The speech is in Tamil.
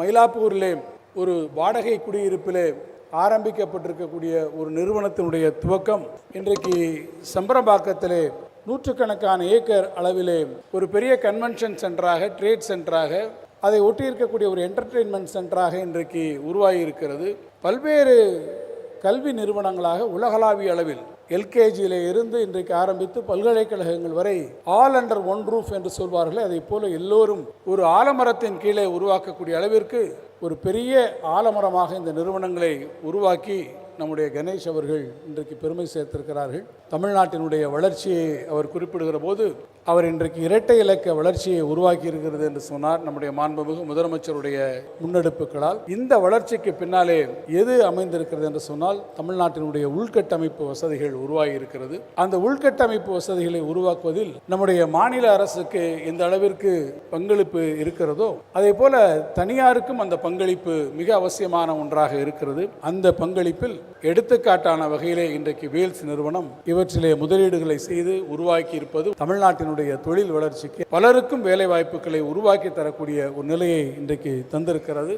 மயிலாப்பூரிலே ஒரு வாடகை குடியிருப்பிலே ஆரம்பிக்கப்பட்டிருக்கக்கூடிய ஒரு நிறுவனத்தினுடைய துவக்கம் இன்றைக்கு சம்பரம்பாக்கத்திலே நூற்றுக்கணக்கான ஏக்கர் அளவிலே ஒரு பெரிய கன்வென்ஷன் சென்டராக ட்ரேட் சென்டராக அதை ஒட்டியிருக்கக்கூடிய ஒரு என்டர்டெயின்மெண்ட் சென்டராக இன்றைக்கு உருவாகி இருக்கிறது பல்வேறு கல்வி நிறுவனங்களாக உலகளாவிய அளவில் எல்கேஜியில் இருந்து இன்றைக்கு ஆரம்பித்து பல்கலைக்கழகங்கள் வரை ஆல் அண்டர் ஒன் ரூஃப் என்று சொல்வார்களே அதை போல எல்லோரும் ஒரு ஆலமரத்தின் கீழே உருவாக்கக்கூடிய அளவிற்கு ஒரு பெரிய ஆலமரமாக இந்த நிறுவனங்களை உருவாக்கி நம்முடைய கணேஷ் அவர்கள் இன்றைக்கு பெருமை சேர்த்திருக்கிறார்கள். தமிழ்நாட்டினுடைய வளர்ச்சியை அவர் குறிப்பிடுகிற போது அவர் இன்றைக்கு இரட்டை இலக்க வளர்ச்சியை உருவாக்கி இருக்கிறது என்று சொன்னார் நம்முடைய மாண்புமிகு முதலமைச்சருடைய முன்னெடுப்புகளால். இந்த வளர்ச்சிக்கு பின்னாலே எது அமைந்திருக்கிறது என்று சொன்னால் தமிழ்நாட்டினுடைய உள்கட்டமைப்பு வசதிகள் உருவாகி இருக்கிறது. அந்த உள்கட்டமைப்பு வசதிகளை உருவாக்குவதில் நம்முடைய மாநில அரசுக்கு எந்த அளவிற்கு பங்களிப்பு இருக்கிறதோ அதே போல தனியாருக்கும் அந்த பங்களிப்பு மிக அவசியமான ஒன்றாக இருக்கிறது. அந்த பங்களிப்பில் எடுத்துக்காட்டான வகையிலே இன்றைக்கு வேல்ஸ் நிறுவனம் இவற்றிலே முதலீடுகளை செய்து உருவாக்கி இருப்பது தமிழ்நாட்டினுடைய தொழில் வளர்ச்சிக்கு பலருக்கும் வேலை வாய்ப்புகளை உருவாக்கி தரக்கூடிய ஒரு நிலையை இன்றைக்கு தந்திருக்கிறது.